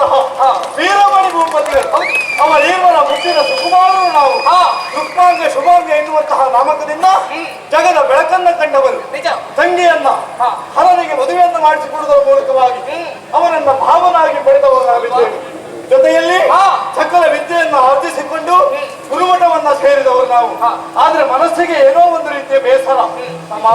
ತಂದೆಯಾಗಿರುವಂತಹ ವೀರಮಣಿ ಭೂಪತಿ ಅವರ ಈರ್ವರ ಮುಟ್ಟಿನ ಸುಕುಮಾರರು ನಾವು. ರುಕ್ಮಾಂಗ ಶುಭಾಂಗ ಎನ್ನುವಂತಹ ನಾಮಕದಿಂದ ಜಗದ ಬೆಳಕನ್ನ ಕಂಡವರು. ತಂಗಿಯನ್ನ. ಹರನಿಗೆ ಮದುವೆಯನ್ನು ಮಾಡಿಸಿಕೊಡುವುದರ ಮೂಲಕವಾಗಿ ಅವನನ್ನ ಭಾವನಾಗಿ ಪಡೆದವರಾಗಿದ್ದೇವೆ ಜೊತೆಯಲ್ಲಿ. ಸಕಲ ವಿದ್ಯೆಯನ್ನು ಆರ್ಜಿಸಿಕೊಂಡು ಗುರುಮಠವನ್ನ ಸೇರಿದವರು ನಾವು. ಆದ್ರೆ ಮನಸ್ಸಿಗೆ ಏನೋ ಒಂದು ರೀತಿಯ ಬೇಸರ. ನಮ್ಮ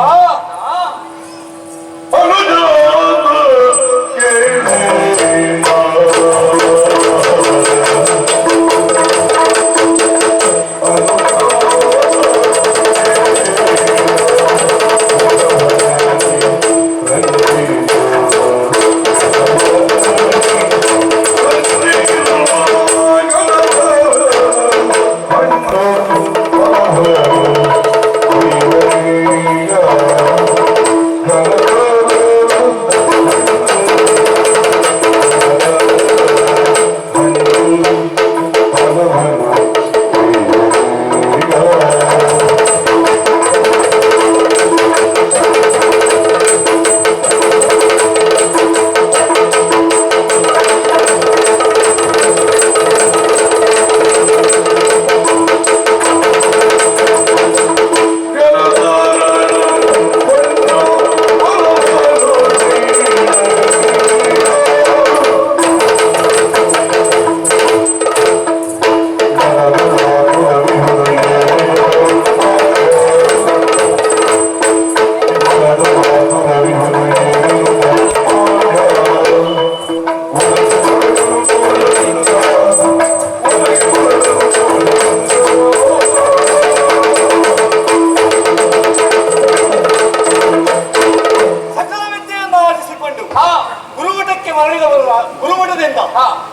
ಗುರುಮಠದಿಂದ.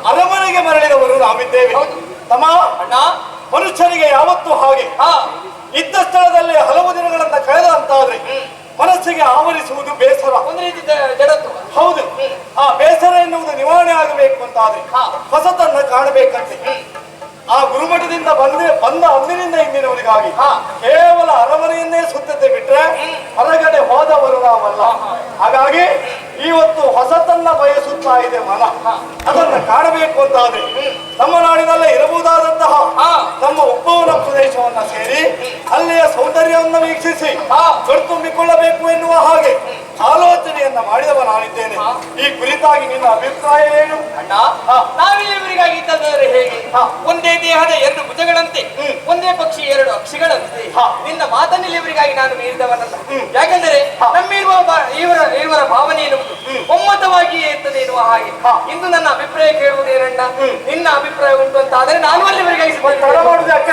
ಅರಮನೆಗೆ ಮರಳಿದವರು ನಾವಿದ್ದೇವೆ. ತಮ್ಮ ಅಣ್ಣ. ಮನುಷ್ಯನಿಗೆ ಯಾವತ್ತೂ ಹಾಗೆ. ಇದ್ದ ಸ್ಥಳದಲ್ಲಿ ಹಲವು ದಿನಗಳನ್ನ ಕಳೆದ ಅಂತಾದ್ರೆ ಮನಸ್ಸಿಗೆ ಆವರಿಸುವುದು ಬೇಸರ. ಒಂದು ರೀತಿ ಜಡತ್ವ. ಹೌದು. ಆ ಬೇಸರ ಎನ್ನುವುದು ನಿವಾರಣೆ ಆಗಬೇಕು ಅಂತಾದ್ರೆ ಹಾ. ಹೊಸತನ್ನ ಕಾಣಬೇಕಂತೆ. ಆ ಗುರುಮಠದಿಂದ ಬಂದ ಬಂದ ಅಂದಿನಿಂದ ಇಂದಿನವರಿಗಾಗಿ. ಕೇವಲ ಅರಮನೆಯನ್ನೇ ಸುತ್ತತೆ ಬಿಟ್ರೆ ಹೊರಗಡೆ ಹೋದವರು ನಾವಲ್ಲ. ಹಾಗಾಗಿ ಇವತ್ತು ಹೊಸತನ್ನ ಬಯಸುತ್ತಾ ಇದೆ ಮನ ಅದನ್ನ ಕಾಣಬೇಕು ಅಂತಾದ್ರೆ ನಮ್ಮ ನಾಡಿನಲ್ಲೇ ಇರಬಹುದಾದಂತಹ. ನಮ್ಮ ಉಪವನ ಪ್ರದೇಶವನ್ನ ಸೇರಿ ಅಲ್ಲಿಯ ಸೌಂದರ್ಯವನ್ನು ವೀಕ್ಷಿಸಿ. ಕಣ್ತುಂಬಿಕೊಳ್ಳಬೇಕು ಎನ್ನುವ ಹಾಗೆ ಆಲೋಚನೆಯನ್ನ ಮಾಡಿದವ ನಾನಿದ್ದೇನೆ ಈ ಕುರಿತಾಗಿ ನಿನ್ನ ಅಭಿಪ್ರಾಯ ಏನು ಅಣ್ಣ ನಾವಿಲ್ಲಿ ಇವರಿಗಾಗಿ ಇದ್ದದಾದ್ರೆ ಹೇಗೆ. ಒಂದೇ ದೇಹದ ಎರಡು ಭುಜಗಳಂತೆ. ಒಂದೇ ಪಕ್ಷಿ ಎರಡು ಅಕ್ಷಿಗಳಂತೆ. ನಿನ್ನ ಮಾತನ್ನಿಲ್ಲಿ ಇವರಿಗಾಗಿ ನಾನು ಮೀರಿದವನಲ್ಲ. ಯಾಕೆಂದರೆ. ನಮ್ಮಿರುವ ಇವರ ಇವರ ಭಾವನೆ ಹಾಗೆ. ಇಂದು ನನ್ನ ಅಭಿಪ್ರಾಯ ಕೇಳುವುದೇನಣ್ಣ ನಿನ್ನ ಅಭಿಪ್ರಾಯ ಉಂಟು ಅಂತ ಆದ್ರೆ ನಾನು ಅಲ್ಲಿ ಬರಗಾಯಿಸಿಕೊಂಡು ಮಾಡುದು ಅಕ್ಕ